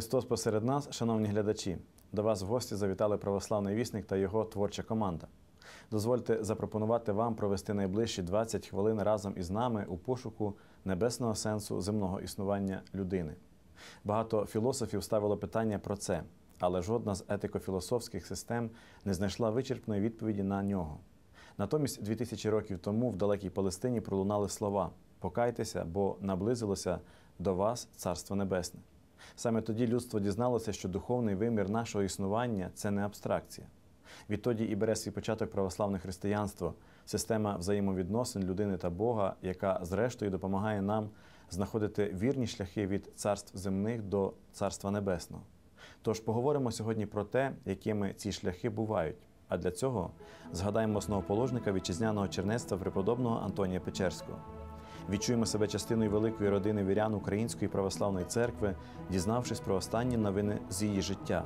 Христос посеред нас, шановні глядачі, до вас в гості завітали православний вісник та його творча команда. Дозвольте запропонувати вам провести найближчі 20 хвилин разом із нами у пошуку небесного сенсу земного існування людини. Багато філософів ставило питання про це, але жодна з етико-філософських систем не знайшла вичерпної відповіді на нього. Натомість 2000 років тому в далекій Палестині пролунали слова Покайтеся, бо наблизилося до вас Царство Небесне. Саме тоді людство дізналося, що духовний вимір нашого існування це не абстракція. Відтоді і бере свій початок православне християнство, система взаємовідносин людини та Бога, яка зрештою допомагає нам знаходити вірні шляхи від царств земних до Царства Небесного. Тож поговоримо сьогодні про те, якими ці шляхи бувають. А для цього згадаємо основоположника вітчизняного чернецтва преподобного Антонія Печерського. Відчуємо себе частиною великої родини вірян Української православної церкви, дізнавшись про останні новини з її життя.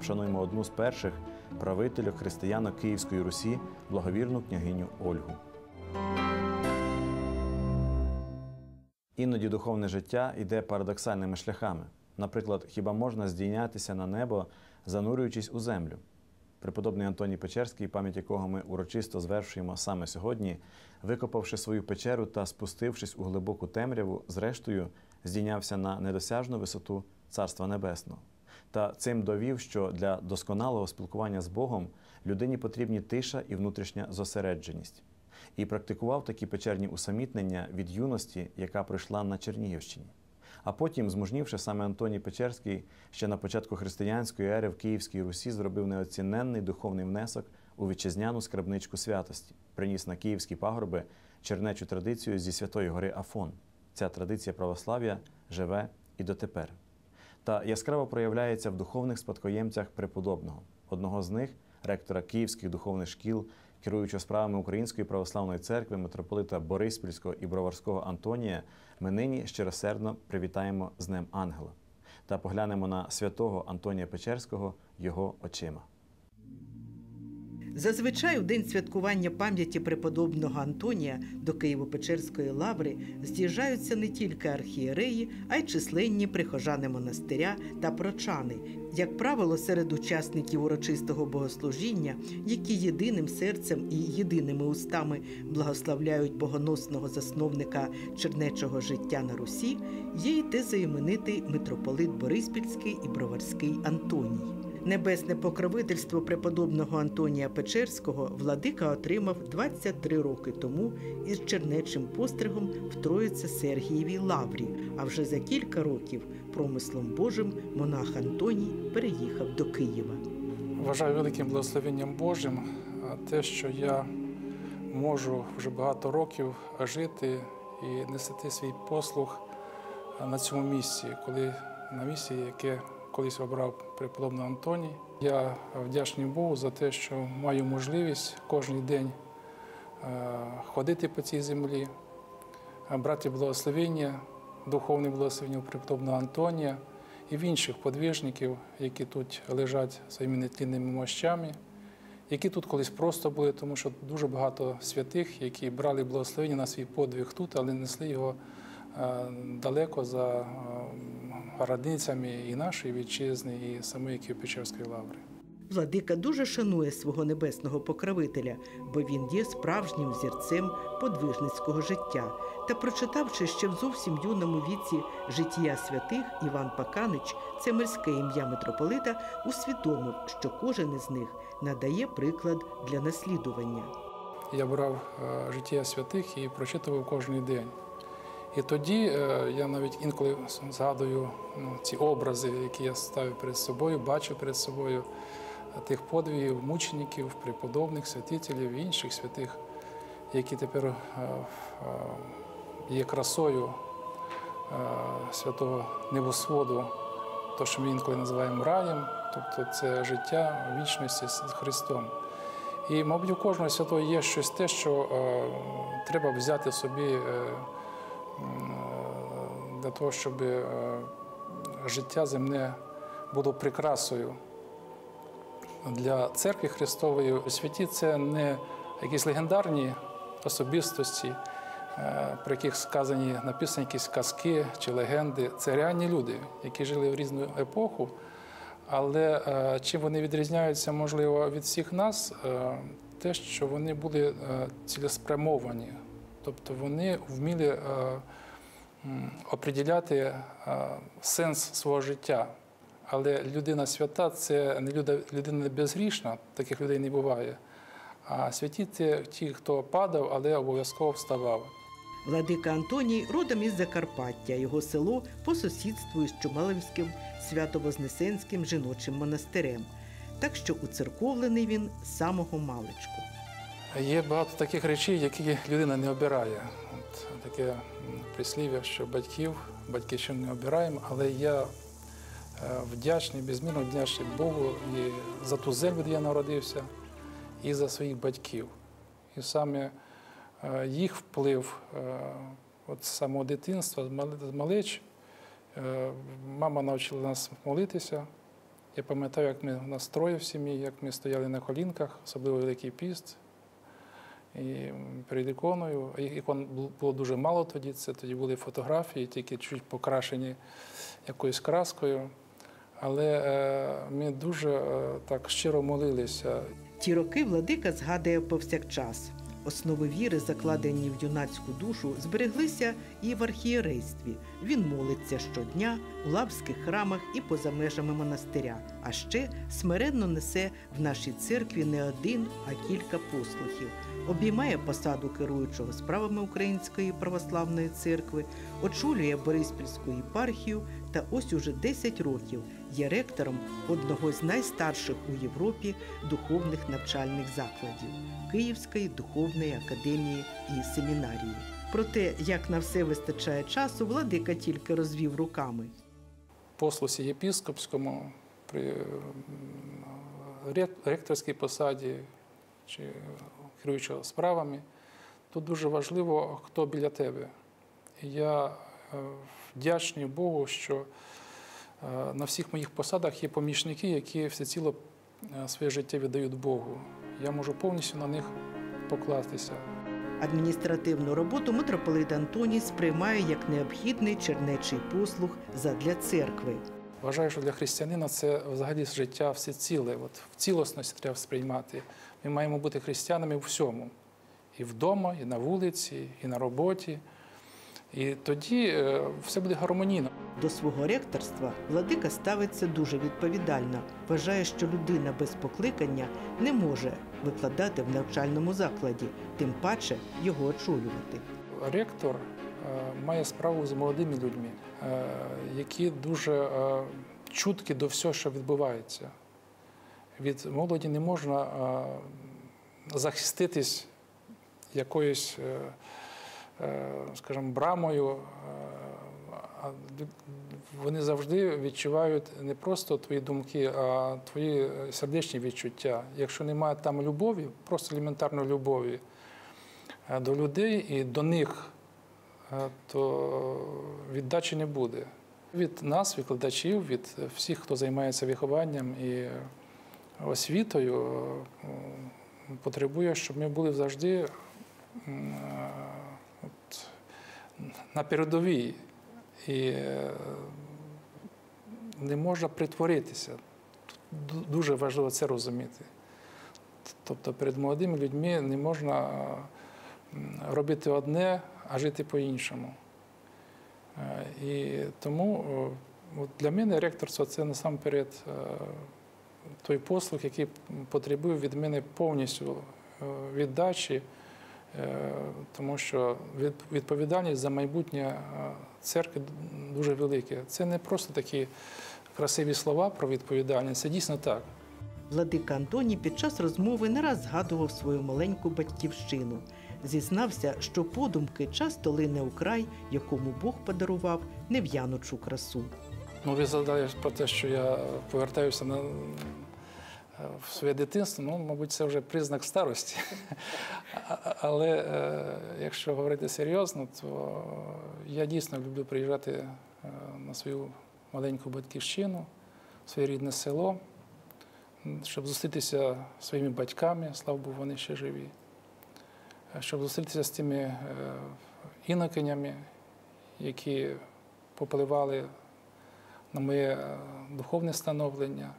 Вшануємо одну з перших правителів християнок Київської Русі, благовірну княгиню Ольгу. Іноді духовне життя йде парадоксальними шляхами. Наприклад, хіба можна здійнятися на небо, занурюючись у землю? Преподобний Антоній Печерський, пам'ять якого ми урочисто звершуємо саме сьогодні, викопавши свою печеру та спустившись у глибоку темряву, зрештою здійнявся на недосяжну висоту Царства Небесного. Та цим довів, що для досконалого спілкування з Богом людині потрібні тиша і внутрішня зосередженість. І практикував такі печерні усамітнення від юності, яка прийшла на Чернігівщині. А потім, змужнівши саме Антоній Печерський, ще на початку християнської ери в Київській Русі зробив неоціненний духовний внесок у вітчизняну скарбничку святості, приніс на київські пагорби чернечу традицію зі Святої гори Афон. Ця традиція православ'я живе і дотепер. Та яскраво проявляється в духовних спадкоємцях преподобного, одного з них, ректора Київських духовних шкіл, керуючого справами Української православної церкви, митрополита Бориспільського і Броварського Антонія, ми нині щиросердно привітаємо з Днем Ангела та поглянемо на святого Антонія Печерського його очима. Зазвичай у день святкування пам'яті преподобного Антонія до Києво-Печерської лаври з'їжджаються не тільки архієреї, а й численні прихожани монастиря та прочани, як правило, серед учасників урочистого богослужіння, які єдиним серцем і єдиними устами благословляють богоносного засновника чернечого життя на Русі, є й тезоіменитий митрополит Бориспільський і Броварський Антоній. Небесне покровительство преподобного Антонія Печерського владика отримав 23 роки тому із чернечим постригом в Троїце Сергієвій лаврі. А вже за кілька років промислом Божим монах Антоній переїхав до Києва. Вважаю великим благословенням Божим те, що я можу вже багато років жити і нести свій послуг на цьому місці, коли на місці, яке колись обрав преподобний Антоній. Я вдячний Богу за те, що маю можливість кожен день ходити по цій землі, брати благословення, духовне благословення у преподобного Антонія і в інших подвижників, які тут лежать своїми нетлінними мощами, які тут колись просто були, тому що дуже багато святих, які брали благословення на свій подвиг тут, але несли його далеко за границями і нашої вітчизни, і самої Києво-Печерської лаври. Владика дуже шанує свого небесного покровителя, бо він є справжнім зірцем подвижницького життя. Та, прочитавши ще в зовсім юному віці життя святих, Іван Паканич, це мирське ім'я митрополита, усвідомив, що кожен із них надає приклад для наслідування. Я брав життя святих і прочитував кожен день. І тоді я навіть інколи згадую ну, ці образи, які я ставив перед собою, бачу перед собою тих подвігів, мучеників, преподобних, святителів, інших святих, які тепер є красою святого небосводу, то, що ми інколи називаємо раєм, тобто це життя вічності з Христом. І, мабуть, у кожного святого є щось те, що треба взяти собі для того, щоб життя земне було прикрасою для церкви Христової. Святі це не якісь легендарні особистості, е, про яких сказані написані якісь казки чи легенди. Це реальні люди, які жили в різну епоху. Але е, чим вони відрізняються, можливо, від всіх нас, е, те, що вони були е, цілеспрямовані, тобто вони вміли м, оприділяти е, сенс свого життя. Але людина свята це не людина безгрішна, таких людей не буває. А святі це ті, хто падав, але обов'язково вставав. Владика Антоній родом із Закарпаття, його село по сусідству із Чумалівським Свято-Вознесенським жіночим монастирем. Так що уцерковлений він з самого маличку. Є багато таких речей, які людина не обирає. Таке прислів'я, що батьків, батьківщину не обираємо, але я е, вдячний, безмірно вдячний Богу і за ту землю, де я народився, і за своїх батьків. І саме е, їх вплив е, от з самого дитинства, з мали- з малич. Мама навчила нас молитися. Я пам'ятаю, як ми у нас троє в сім'ї, як ми стояли на колінках, особливо Великий піст. І перед іконою. Ікон було дуже мало тоді. Це тоді були фотографії, тільки чуть покрашені якоюсь краскою. Але е, ми дуже е, так щиро молилися. Ті роки владика згадує повсякчас. Основи віри, закладені в юнацьку душу, збереглися і в архієрействі. Він молиться щодня у лавських храмах і поза межами монастиря. А ще смиренно несе в нашій церкві не один, а кілька послухів. Обіймає посаду керуючого справами Української православної церкви, очолює Бориспільську єпархію та ось уже 10 років є ректором одного з найстарших у Європі духовних навчальних закладів Київської духовної академії і семінарії. Про те, як на все вистачає часу, владика тільки розвів руками. послусі єпіскопському, при ректорській посаді чи керуючого справами, тут дуже важливо, хто біля тебе. Я е, вдячний Богу, що е, на всіх моїх посадах є помічники, які всеціло е, своє життя віддають Богу. Я можу повністю на них покластися. Адміністративну роботу митрополит Антоній сприймає як необхідний чернечий послуг задля церкви. Вважаю, що для християнина це взагалі життя всеціле. От в цілісності треба сприймати. Ми маємо бути християнами у всьому. І вдома, і на вулиці, і на роботі. І тоді е, все буде гармонійно. До свого ректорства владика ставиться дуже відповідально. Вважає, що людина без покликання не може викладати в навчальному закладі, тим паче його очолювати. Ректор має справу з молодими людьми, е, які дуже е, чуткі до всього, що відбувається. Від молоді не можна е, захиститись якоюсь, е, е, скажімо, брамою. е, Вони завжди відчувають не просто твої думки, а твої сердечні відчуття. Якщо немає там любові, просто елементарної любові, е, до людей і до них, е, то віддачі не буде. Від нас, викладачів, від всіх, хто займається вихованням і освітою, е, потребує, щоб ми були завжди е, на передовій. І е, не можна притворитися. Ду- Дуже важливо це розуміти. Тобто перед молодими людьми не можна е, робити одне, а жити по-іншому. Е, І тому для мене ректорство це насамперед е, той послуг, який потребує від мене повністю е, віддачі, тому що відповідальність за майбутнє церкви дуже велике. Це не просто такі красиві слова про відповідальність, це дійсно так. Владика Антоній під час розмови не раз згадував свою маленьку батьківщину. Зізнався, що подумки часто лине у край, якому Бог подарував нев'яночу красу. Ну, ви задали про те, що я повертаюся на, в своє дитинство. Ну, мабуть, це вже признак старості. Але е, якщо говорити серйозно, то я дійсно люблю приїжджати е, на свою маленьку батьківщину, своє рідне село, щоб зустрітися своїми батьками, слава Богу, вони ще живі. Щоб зустрітися з тими е, інокинями, які попливали на моє е, духовне становлення.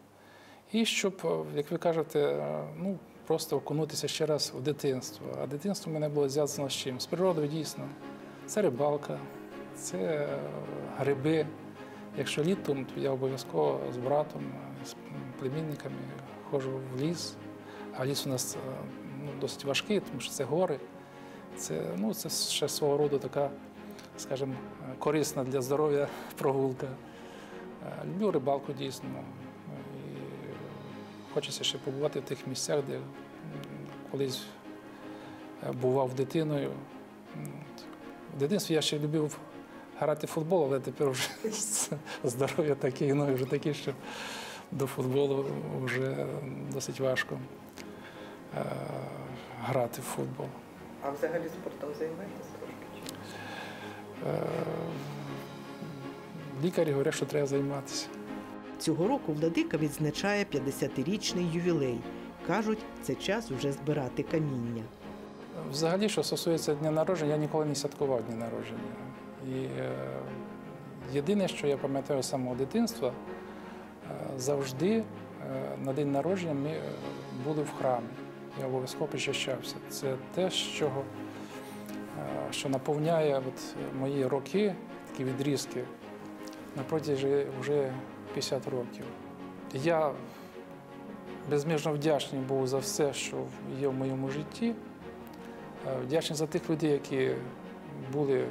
І щоб, е, як ви кажете, ну, просто окунутися ще раз в дитинство. А дитинство в мене було зв'язано з чим? З природою дійсно. Це рибалка, це гриби. Якщо літом, то я обов'язково з братом, з племінниками ходжу в ліс. А ліс у нас ну, досить важкий, тому що це гори. Це, ну, це ще свого роду така, скажімо, е, корисна для здоров'я прогулка. Е, Люблю рибалку дійсно. І хочеться ще побувати в тих місцях, де колись е, бував дитиною. В дитинстві я ще любив грати в футбол, але тепер вже здоров'я таке, ноги вже такі, що до футболу вже досить важко е, грати в футбол. А взагалі спортом займаєтеся трошки? Е, Лікарі говорять, що треба займатися. Цього року владика відзначає 50-річний ювілей. Кажуть, це час уже збирати каміння. Взагалі, що стосується дня народження, я ніколи не святкував дні народження. І е, єдине, що я пам'ятаю з самого дитинства, е, завжди е, на день народження ми е, були в храмі. Я обов'язково причащався. Це те, що, е, що наповняє от мої роки, такі відрізки, на вже 50 років. Я безмежно вдячний був за все, що є в моєму житті. Е, Вдячний за тих людей, які були е,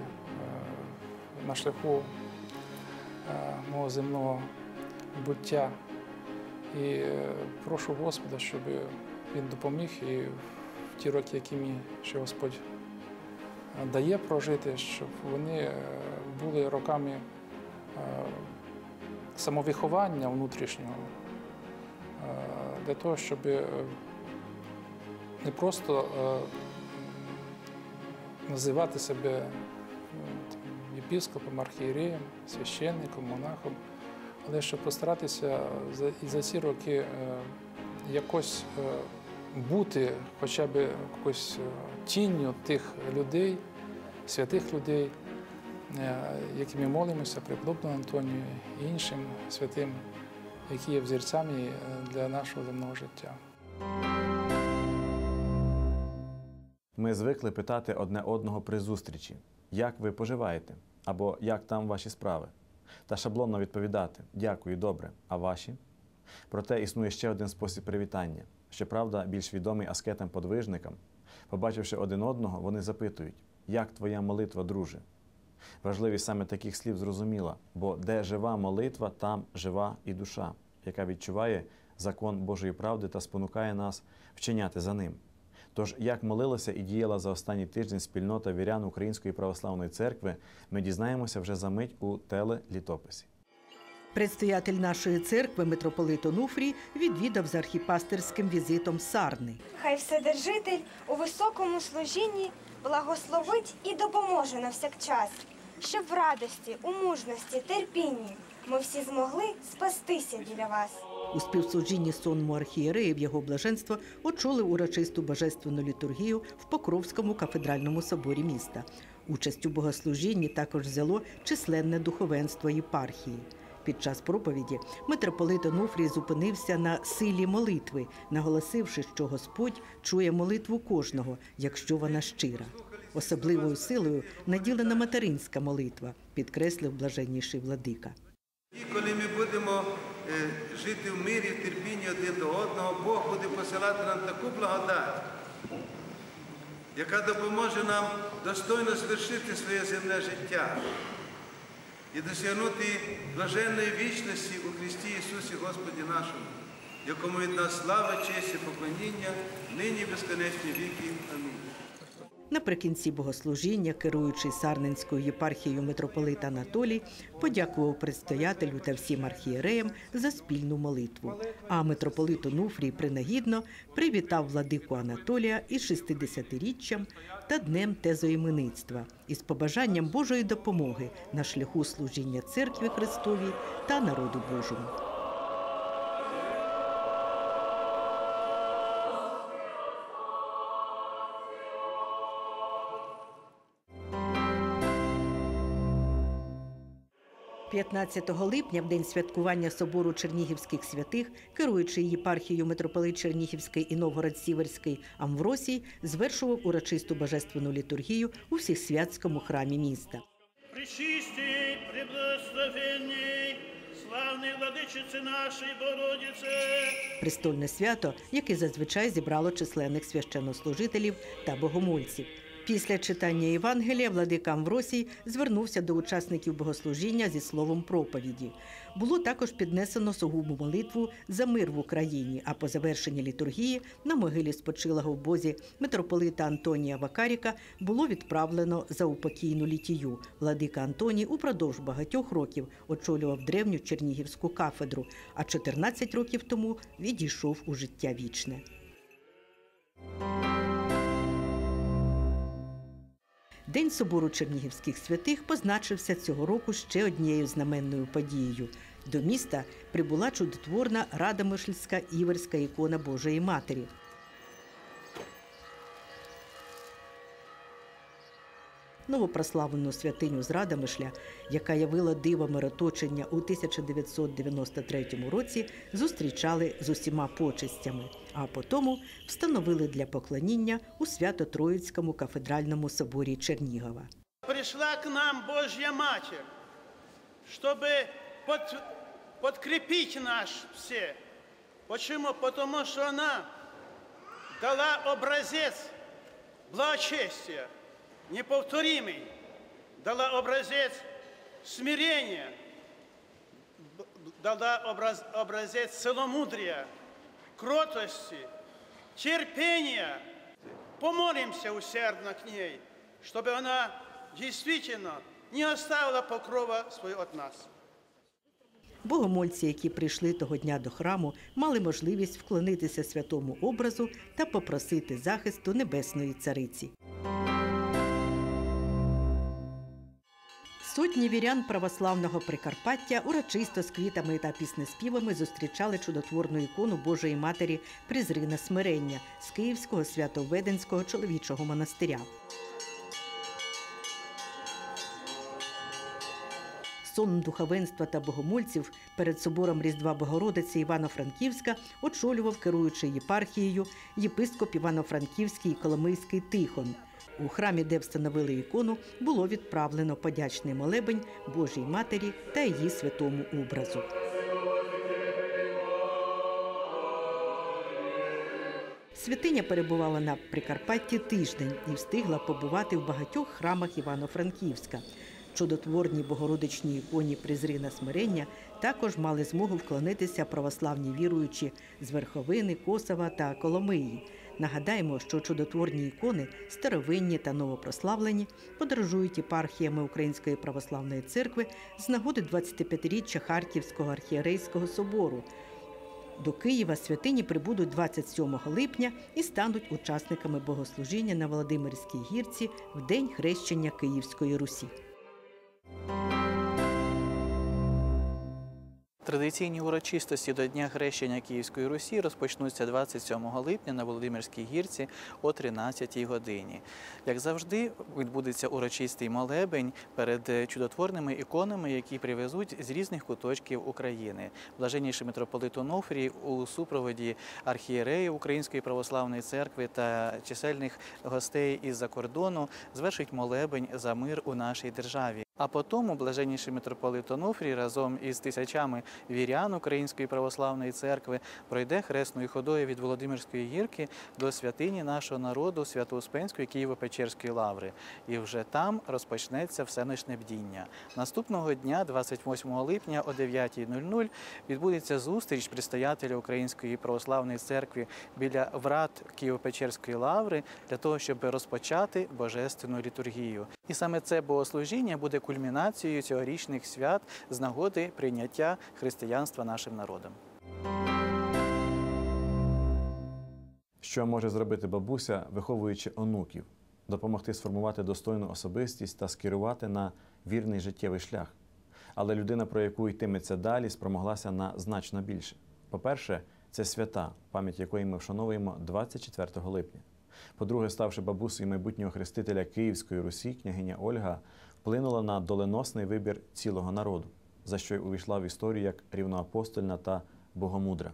на шляху мого земного буття. І прошу Господа, щоб Він допоміг і в ті роки, які мені ще Господь е, дає прожити, щоб вони е, були роками е, самовиховання внутрішнього для того, щоб не просто називати себе єпіскопом, архієреєм, священником, монахом, але щоб постаратися і за ці роки якось е, бути хоча б якось е, тінню тих людей, святих людей, е, які ми молимося, преподобному Антонію і іншим святим, які є взірцями для нашого земного життя. Ми звикли питати одне одного при зустрічі, як ви поживаєте, або як там ваші справи, та шаблонно відповідати. Дякую, добре, а ваші? Проте існує ще один спосіб привітання. Щоправда, більш відомий аскетам-подвижникам. Побачивши один одного, вони запитують, як твоя молитва, друже? Важливість саме таких слів зрозуміла, бо де жива молитва, там жива і душа, яка відчуває закон Божої правди та спонукає нас вчиняти за ним. Тож, як молилася і діяла за останній тиждень спільнота вірян Української православної церкви, ми дізнаємося вже за мить у телелітописі. Предстоятель нашої церкви митрополит Онуфрій відвідав з архіпастерським візитом Сарни. Хай Вседержитель у високому служінні благословить і допоможе навсякчас, щоб в радості, у мужності, терпінні ми всі змогли спастися біля вас. У співслужінні сонму архієреїв його блаженство очолив урочисту божественну літургію в Покровському кафедральному соборі міста. Участь у богослужінні також взяло численне духовенство єпархії. Під час проповіді митрополит Онуфрій зупинився на силі молитви, наголосивши, що Господь чує молитву кожного, якщо вона щира. Особливою силою наділена материнська молитва, підкреслив блаженніший владика. І коли ми будемо е, жити в мирі, в терпінні один до одного, Бог буде посилати нам таку благодать, яка допоможе нам достойно звершити своє земне життя і досягнути блаженної вічності у Христі Ісусі Господі нашому, якому від нас слава, честь і поклоніння, нині безконечні віки. Амінь. Наприкінці богослужіння, керуючий Сарненською єпархією митрополит Анатолій, подякував предстоятелю та всім архієреям за спільну молитву. А митрополит Онуфрій принагідно привітав владику Анатолія із 60-річчям та днем тезоіменництва із побажанням Божої допомоги на шляху служіння церкві Христовій та народу Божому. 15 липня, в день святкування собору Чернігівських святих, керуючий єпархією митрополит Чернігівський і Новгород-Сіверський Амвросій звершував урочисту божественну літургію у всесвятському храмі міста. Пречистій, приблагословенній, славний владичиці нашої Бородице, Престольне свято, яке зазвичай зібрало численних священнослужителів та богомольців. Після читання Євангелія владика Амвросій звернувся до учасників богослужіння зі словом проповіді. Було також піднесено сугубу молитву за мир в Україні. А по завершенні літургії на могилі спочилого в бозі митрополита Антонія Вакаріка було відправлено за упокійну літію. Владика Антоній упродовж багатьох років очолював древню Чернігівську кафедру, а 14 років тому відійшов у життя вічне. День собору Чернігівських святих позначився цього року ще однією знаменною подією. До міста прибула чудотворна Радомишльська іверська ікона Божої Матері. Новопрославлену святиню з Радомишля, яка явила диво мироточення у 1993 році, зустрічали з усіма почестями, а потому встановили для поклоніння у Свято-Троїцькому кафедральному соборі Чернігова. пришла к нам Божья Матерь, чтобы под- подкрепить нас все. Почему? Потому что она дала образец благочестия, неповторимый, дала образец смирения, дала образ, образец целомудрия, кротости, терпения. Помолимся усердно к ней, чтобы она действительно не оставила покрова своего от нас. Богомольці, які прийшли того дня до храму, мали можливість вклонитися святому образу та попросити захисту небесної цариці. Сотні вірян православного Прикарпаття урочисто з квітами та піснеспівами зустрічали чудотворну ікону Божої Матері Призрина Смирення з Київського свято-Веденського чоловічого монастиря. Сон духовенства та богомольців перед собором Різдва Богородиці Івано-Франківська очолював керуючий єпархією єпископ Івано-Франківський Коломийський Тихон. У храмі, де встановили ікону, було відправлено подячний молебень Божій Матері та її святому образу. Святиня перебувала на Прикарпатті тиждень і встигла побувати в багатьох храмах Івано-Франківська. Чудотворній богородичній іконі Призрина Смирення також мали змогу вклонитися православні віруючі з Верховини, Косова та Коломиї. Нагадаємо, що чудотворні ікони, старовинні та новопрославлені, подорожують єпархіями Української православної церкви з нагоди 25-річчя Харківського архієрейського собору. До Києва святині прибудуть 27 липня і стануть учасниками богослужіння на Володимирській гірці в день хрещення Київської Русі. Традиційні урочистості до Дня хрещення Київської Русі розпочнуться 27 липня на Володимирській гірці о 13 годині. Як завжди, відбудеться урочистий молебень перед чудотворними іконами, які привезуть з різних куточків України. Блаженніший митрополит Онуфрій у супроводі архієреїв Української православної церкви та чисельних гостей із-за кордону звершить молебень за мир у нашій державі. А потому блаженніший митрополит Онуфрій разом із тисячами вірян Української православної церкви пройде хресною ходою від Володимирської гірки до святині нашого народу Свято-Успенської Києво-Печерської лаври. І вже там розпочнеться всеночне бдіння. Наступного дня, 28 липня о 9.00, відбудеться зустріч предстоятеля Української православної церкви біля врат Києво-Печерської лаври для того, щоб розпочати божественну літургію. І саме це богослужіння буде кульмінацією цьогорічних свят з нагоди прийняття християнства нашим народом. Що може зробити бабуся, виховуючи онуків, допомогти сформувати достойну особистість та скерувати на вірний життєвий шлях. Але людина, про яку йтиметься далі, спромоглася на значно більше. По-перше, це свята, пам'ять якої ми вшановуємо 24 липня. По-друге, ставши бабусею майбутнього хрестителя Київської Русі, княгиня Ольга вплинула на доленосний вибір цілого народу. за що й увійшла в історію як рівноапостольна та богомудра.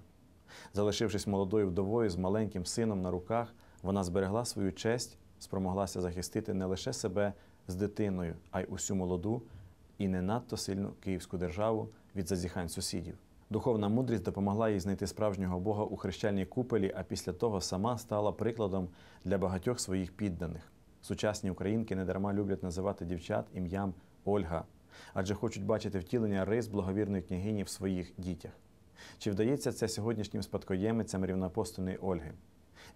Залишившись молодою вдовою з маленьким сином на руках, вона зберегла свою честь, спромоглася захистити не лише себе з дитиною, а й усю молоду і не надто сильну київську державу від зазіхань сусідів. Духовна мудрість допомогла їй знайти справжнього Бога у хрещальній купелі, а після того сама стала прикладом для багатьох своїх підданих. Сучасні українки недарма люблять називати дівчат ім'ям Ольга, адже хочуть бачити втілення рис благовірної княгині в своїх дітях. Чи вдається це сьогоднішнім спадкоємицям рівноапостольної Ольги?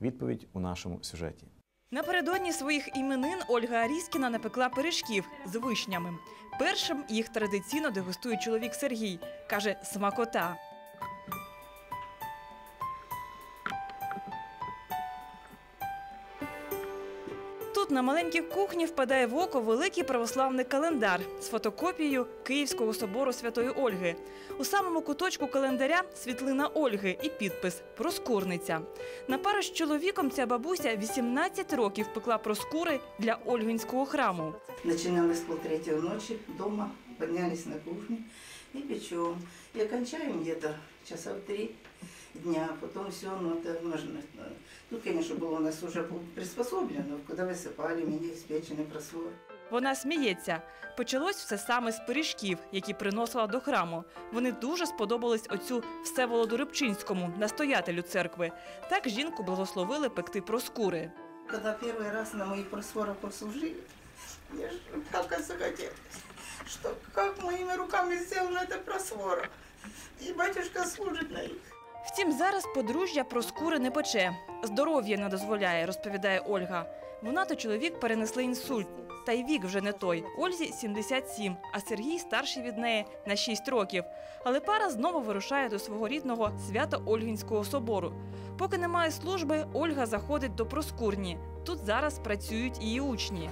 Відповідь у нашому сюжеті. Напередодні своїх іменин Ольга Аріскіна напекла пиріжків з вишнями. Першим їх традиційно дегустує чоловік Сергій. Каже, смакота. На маленькій кухні впадає в око великий православний календар з фотокопією Київського собору Святої Ольги. У самому куточку календаря світлина Ольги і підпис Проскурниця. На пару з чоловіком ця бабуся 18 років пекла проскури для Ольгинського храму. Начиналось с полтретьего ночи дома, поднялись на кухню и печем. И окончаем где-то часа в три дня. Потом все, ну это можно. э, Тут, конечно, было у нас уже приспособлено, куда высыпали мне испеченный просвор. Вона сміється. Почалось все саме з пиріжків, які приносила до храму. Вони дуже сподобались отцю Всеволоду Рибчинському, настоятелю церкви. Так жінку благословили пекти проскури. Когда первый раз на моих просворах послужили, я же как захотелось, что как моими руками сделано это просвора. И батюшка служит на них. Втім, зараз подружжя проскури не пече. Здоров'я не дозволяє, розповідає Ольга. Вона та чоловік перенесли інсульт. Та й вік вже не той. Ользі 77, а Сергій старший від неї на 6 років. Але пара знову вирушає до свого рідного свято Ольгінського собору. Поки немає служби, Ольга заходить до проскурні. Тут зараз працюють її учні.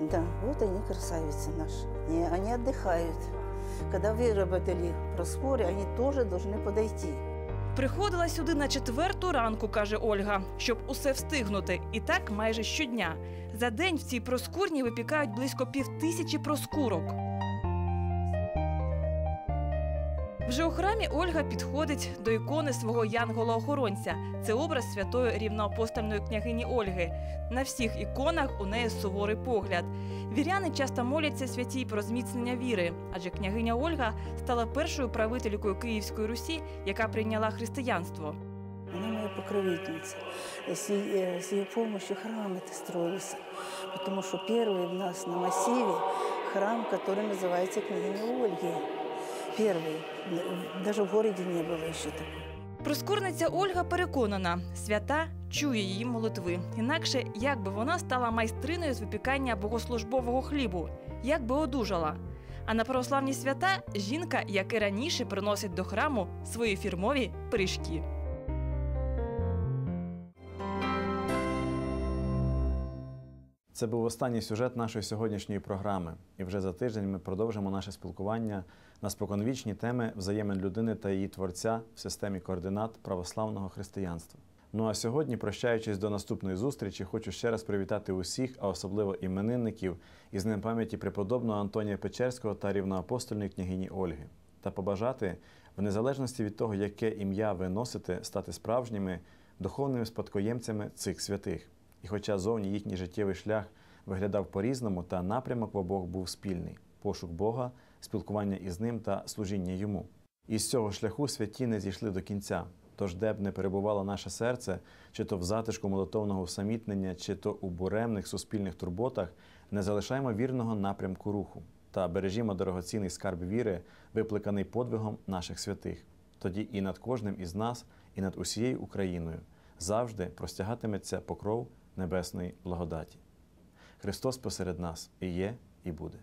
Да, вот они, красавицы наши. Не, они отдыхают. Когда выработали просфоры, они тоже должны подойти. Приходила сюди на четверту ранку, каже Ольга, щоб усе встигнути. І так майже щодня. За день в цій проскурні випікають близько півтисячі проскурок. Вже у храмі Ольга підходить до ікони свого янгола-охоронця. Це образ святої рівноапостольної княгині Ольги. На всіх іконах у неї суворий погляд. Віряни часто моляться святій про зміцнення віри, адже княгиня Ольга стала першою правителькою Київської Русі, яка прийняла християнство. Она моя покровительница. С, е- с ее помощью храм это строился. Потому что первый у нас на массиве храм, который называется княгиня Ольги. Первый. Навіть в городі не було ще такого. Проскурниця Ольга переконана, свята чує її молитви. Інакше як би вона стала майстриною з випікання богослужбового хлібу, як би одужала. А на православні свята жінка, як і раніше, приносить до храму свої фірмові пиріжки. Це був останній сюжет нашої сьогоднішньої програми. І вже за тиждень ми продовжимо наше спілкування на споконвічні теми взаємин людини та її творця в системі координат православного християнства. Ну а сьогодні, прощаючись до наступної зустрічі, хочу ще раз привітати усіх, а особливо іменинників, із ним пам'яті преподобного Антонія Печерського та рівноапостольної княгині Ольги, та побажати, в незалежності від того, яке ім'я ви носите, стати справжніми духовними спадкоємцями цих святих. І хоча зовні їхній життєвий шлях виглядав по-різному, та напрямок в обох був спільний пошук Бога, спілкування із ним та служіння йому. І з цього шляху святі не зійшли до кінця. Тож, де б не перебувало наше серце, чи то в затишку молотовного усамітнення, чи то у буремних суспільних турботах, не залишаємо вірного напрямку руху та бережімо дорогоцінний скарб віри, викликаний подвигом наших святих. Тоді і над кожним із нас, і над усією Україною завжди простягатиметься покров небесної благодаті. Христос посеред нас і є, і буде.